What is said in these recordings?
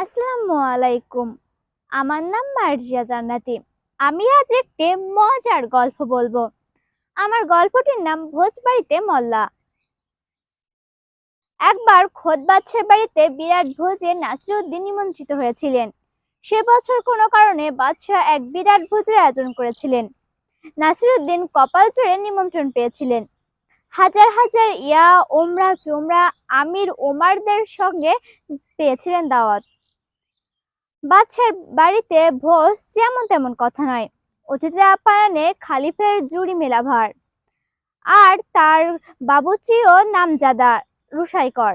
আসসালামু আলাইকুম। আমার নাম মার্জিয়া জান্নাতি। আমি আজ একটি মজার গল্প বলব। আমার গল্পটির নাম ভোজবাড়িতে মল্লা। একবার খোদ বাদশার বাড়িতে বিরাট ভোজে নাসিরুদ্দিন নিমন্ত্রিত হয়েছিলেন। সে বছর কোনো কারণে বাদশাহ এক বিরাট ভোজের আয়োজন করেছিলেন। নাসিরুদ্দিন কপাল চড়ে নিমন্ত্রণ পেয়েছিলেন। হাজার হাজার ইয়া, ওমরা, চোমরা, আমির, ওমারদের সঙ্গে পেয়েছিলেন দাওয়াত। বাদশার বাড়িতে ভোজ যেমন তেমন কথা নয়। অতিথি আপ্যায়নে খালিফের জুড়ি মেলা ভার আর তার বাবুচিও নামজাদা রুসাইকর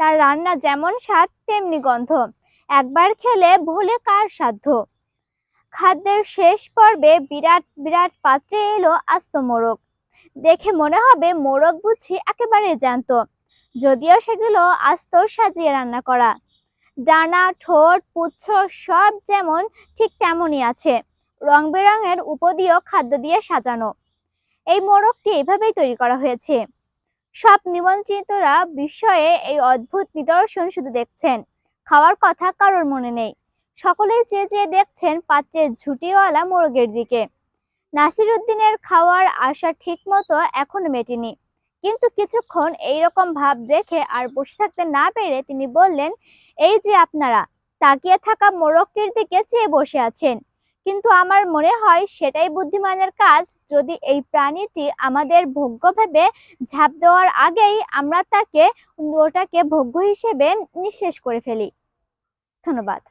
তার রান্না যেমন স্বাদ, তেমনি গন্ধ। একবার খেলে ভুলে কার সাধ্য? খাদ্যের শেষ পর্বে বিরাট বিরাট পাত্রে এলো আস্ত মোরগ। দেখে মনে হবে মোরগ বুঝি একেবারে জ্যান্ত। যদিও সেগুলো আস্ত সাজিয়ে রান্না করা। ডানা, ঠোঁট, পুচ্ছ, সব যেমন ঠিক তেমনই আছে। রং বেরঙের উপদীয় খাদ্য দিয়ে সাজানো। এই মোড়কটি এভাবেই তৈরি করা হয়েছে। সব নিমন্ত্রিতরা বিস্ময়ে এই অদ্ভুত নিদর্শন শুধু দেখছেন। খাওয়ার কথা কারোর মনে নেই। সকলেই চেয়ে চেয়ে দেখছেন পাত্রের ঝুটিওয়ালা মোরগের দিকে। নাসিরুদ্দিনের খাওয়ার আশা ঠিক মতো এখনও মেটেনি। কিন্তু কিছুক্ষণ এইরকম ভাব দেখে আর বসে থাকতে না পেরে তিনি বললেন, এই যে আপনারা, তাকিয়ে থাকা মোরগটির দিকে চেয়ে বসে আছেন। কিন্তু আমার মনে হয় সেটাই বুদ্ধিমানের কাজ যদি এই প্রাণীটি আমাদের ভোগ্য ভেবে ঝাঁপ দেওয়ার আগেই আমরা তাকে, ওটাকে ভোগ্য হিসেবে নিঃশেষ করে ফেলি। ধন্যবাদ।